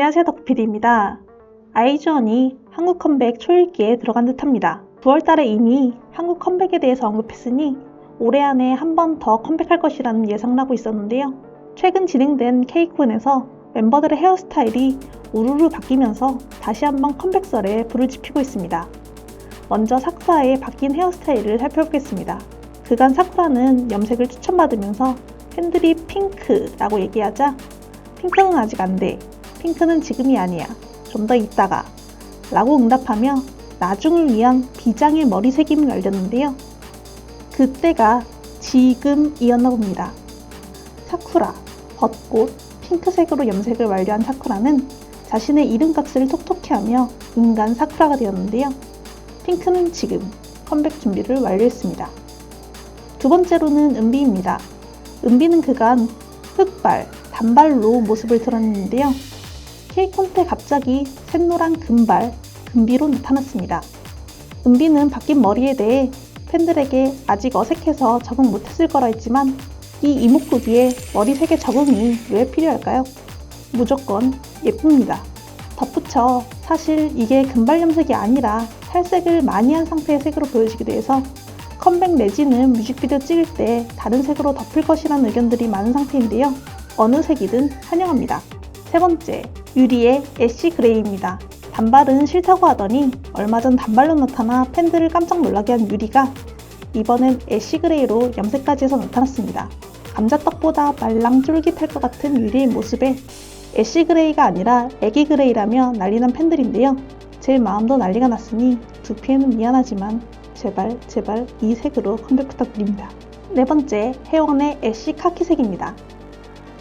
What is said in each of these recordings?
안녕하세요 덕필입니다. 아이즈원이 한국 컴백 초읽기에 들어간 듯합니다. 9월달에 이미 한국 컴백에 대해서 언급했으니 올해 안에 한 번 더 컴백할 것이라는 예상을 하고 있었는데요. 최근 진행된 케이콘에서 멤버들의 헤어스타일이 우르르 바뀌면서 다시 한번 컴백설에 불을 지피고 있습니다. 먼저 사쿠라의 바뀐 헤어스타일을 살펴보겠습니다. 그간 사쿠라는 염색을 추천받으면서 팬들이 핑크라고 얘기하자 핑크는 아직 안 돼. 핑크는 지금이 아니야. 좀 더 있다가. 라고 응답하며 나중을 위한 비장의 머리 색임을 알렸는데요. 그때가 지금이었나 봅니다. 사쿠라, 벚꽃, 핑크색으로 염색을 완료한 사쿠라는 자신의 이름값을 톡톡히 하며 인간 사쿠라가 되었는데요. 핑크는 지금 컴백 준비를 완료했습니다. 두 번째로는 은비입니다. 은비는 그간 흑발, 단발로 모습을 드러냈는데요. 케이콘 때 갑자기 샛노란 금발, 금비로 나타났습니다. 은비는 바뀐 머리에 대해 팬들에게 아직 어색해서 적응 못했을 거라 했지만 이 이목구비에 머리색의 적응이 왜 필요할까요? 무조건 예쁩니다. 덧붙여 사실 이게 금발 염색이 아니라 탈색을 많이 한 상태의 색으로 보여지기도 해서 컴백 내지는 뮤직비디오 찍을 때 다른 색으로 덮을 것이라는 의견들이 많은 상태인데요. 어느 색이든 환영합니다. 세 번째, 유리의 애쉬 그레이입니다. 단발은 싫다고 하더니 얼마 전 단발로 나타나 팬들을 깜짝 놀라게 한 유리가 이번엔 애쉬 그레이로 염색까지 해서 나타났습니다. 감자떡보다 말랑 쫄깃할 것 같은 유리의 모습에 애쉬 그레이가 아니라 애기 그레이라며 난리난 팬들인데요. 제 마음도 난리가 났으니 두피에는 미안하지만 제발 제발 이 색으로 컴백 부탁드립니다. 네 번째, 혜원의 애쉬 카키색입니다.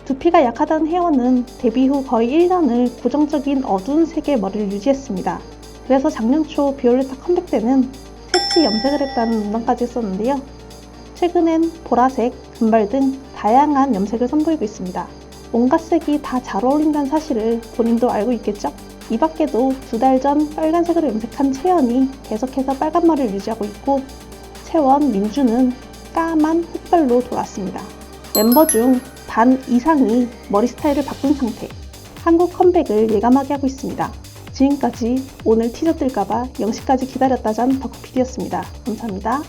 두피가 약하다는 혜원은 데뷔 후 거의 1년을 고정적인 어두운 색의 머리를 유지했습니다. 그래서 작년 초 비올레타 컴백 때는 새치 염색을 했다는 논란까지 했었는데요. 최근엔 보라색, 금발 등 다양한 염색을 선보이고 있습니다. 온갖 색이 다 잘 어울린다는 사실을 본인도 알고 있겠죠? 이 밖에도 두 달 전 빨간색으로 염색한 채연이 계속해서 빨간 머리를 유지하고 있고 채원, 민주는 까만 흑발로 돌아왔습니다. 멤버 중 반 이상이 머리 스타일을 바꾼 상태. 한국 컴백을 예감하게 하고 있습니다. 지금까지 오늘 티저 뜰까봐 0시까지 기다렸다 잔 덕후피디였습니다. 감사합니다.